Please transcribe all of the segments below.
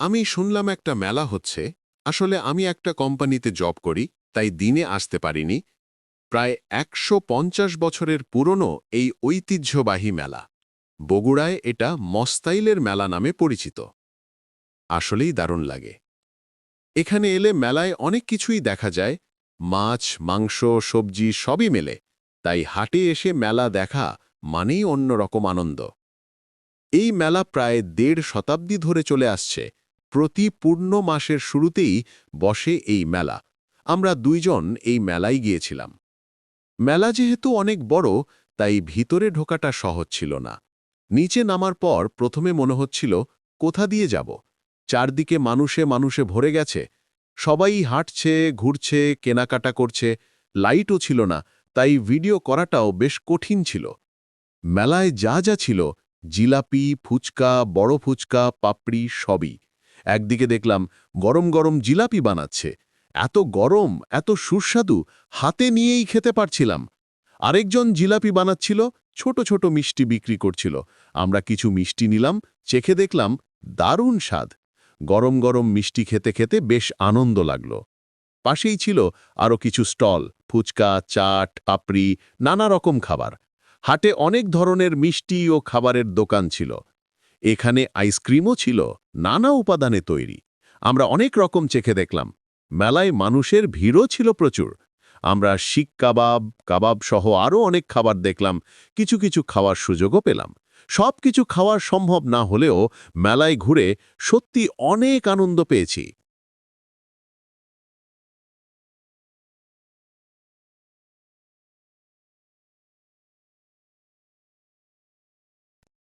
আমি শুনলাম একটা মেলা হচ্ছে। আসলে আমি একটা কোম্পানিতে জব করি, তাই দিনে আসতে পারিনি। প্রায় একশো পঞ্চাশ বছরের পুরনো এই ঐতিহ্যবাহী মেলা। বগুড়ায় এটা মস্তাইলের মেলা নামে পরিচিত। আসলেই দারুণ লাগে। এখানে এলে মেলায় অনেক কিছুই দেখা যায়। মাছ, মাংস, সবজি সবই মেলে। তাই হাটে এসে মেলা দেখা মানেই অন্যরকম আনন্দ। এই মেলা প্রায় দেড় শতাব্দী ধরে চলে আসছে। প্রতি পূর্ণ মাসের শুরুতেই বসে এই মেলা। আমরা দুইজন এই মেলায় গিয়েছিলাম। মেলা যেহেতু অনেক বড়, তাই ভিতরে ঢোকাটা সহজ ছিল না। নিচে নামার পর প্রথমে মনে হচ্ছিল, কোথা দিয়ে যাব? চারদিকে মানুষে মানুষে ভরে গেছে। সবাই হাঁটছে, ঘুরছে, কেনাকাটা করছে। লাইটও ছিল না, তাই ভিডিও করাটাও বেশ কঠিন ছিল। মেলায় যা যা ছিল, জিলাপি, ফুচকা, বড় ফুচকা, পাপড়ি সবই। একদিকে দেখলাম গরম গরম জিলাপি বানাচ্ছে। এত গরম, এত সুস্বাদু, হাতে নিয়েই খেতে পারছিলাম। আরেকজন জিলাপি বানাচ্ছিল, ছোট ছোট মিষ্টি বিক্রি করছিল। আমরা কিছু মিষ্টি নিলাম, চেখে দেখলাম দারুণ স্বাদ। গরম গরম মিষ্টি খেতে খেতে বেশ আনন্দ লাগল। পাশেই ছিল আরও কিছু স্টল, ফুচকা, চাট, পাপড়ি, নানা রকম খাবার। হাটে অনেক ধরনের মিষ্টি ও খাবারের দোকান ছিল। এখানে আইসক্রিমও ছিল, নানা উপাদানে তৈরি। আমরা অনেক রকম চেখে দেখলাম। মেলায় মানুষের ভিড়ও ছিল প্রচুর। আমরা শিক কাবাব কাবাব সহ আরও অনেক খাবার দেখলাম, কিছু কিছু খাওয়ার সুযোগও পেলাম। সব কিছু খাওয়া সম্ভব না হলেও মেলায় ঘুরে সত্যি অনেক আনন্দ পেয়েছি।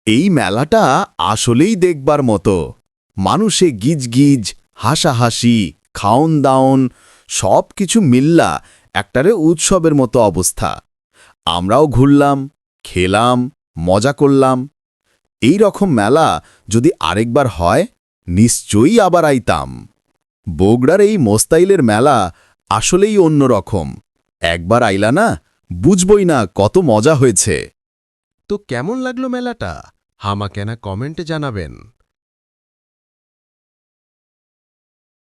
এই মেলাটা আসলেই দেখবার মতো। মানুষে গিজগিজ, হাসাহাসি খাওন দাওন সব কিছু মিল্লা একটারে উৎসবের মতো অবস্থা। আমরাও ঘুরলাম, খেলাম, মজা করলাম। এই রকম মেলা যদি আরেকবার হয়, নিশ্চয়ই আবার আইতাম। বগুড়ার এই মোস্তাইলের মেলা আসলেই অন্যরকম একবার আইলা না, বুঝবই না কত মজা হয়েছে। তো কেমন লাগল মেলাটা? হামা কেনা কমেন্টে জানাবেন।